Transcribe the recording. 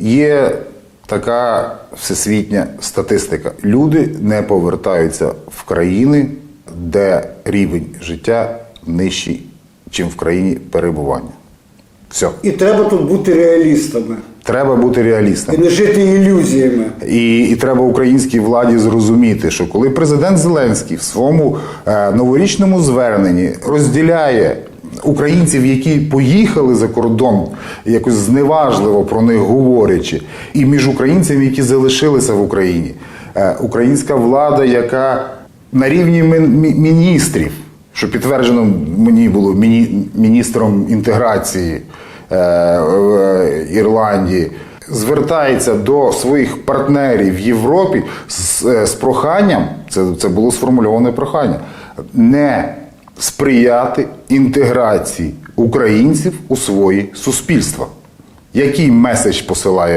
Є така всесвітня статистика. Люди не повертаються в країни, де рівень життя нижчий, ніж в країні перебування. Все. І треба тут бути реалістами Треба бути реалістом. і не жити ілюзіями. І, і треба українській владі зрозуміти, що коли президент Зеленський в своєму е, новорічному зверненні розділяє українців, які поїхали за кордон, якось зневажливо про них говорячи, і між українцями, які залишилися в Україні, е, українська влада, яка на рівні міністрів, що підтверджено мені було міністром інтеграції е, в Ірландії, звертається до своїх партнерів в Європі з, е, з проханням, це, це було сформульоване прохання, не сприяти інтеграції українців у свої суспільства. Який меседж посилає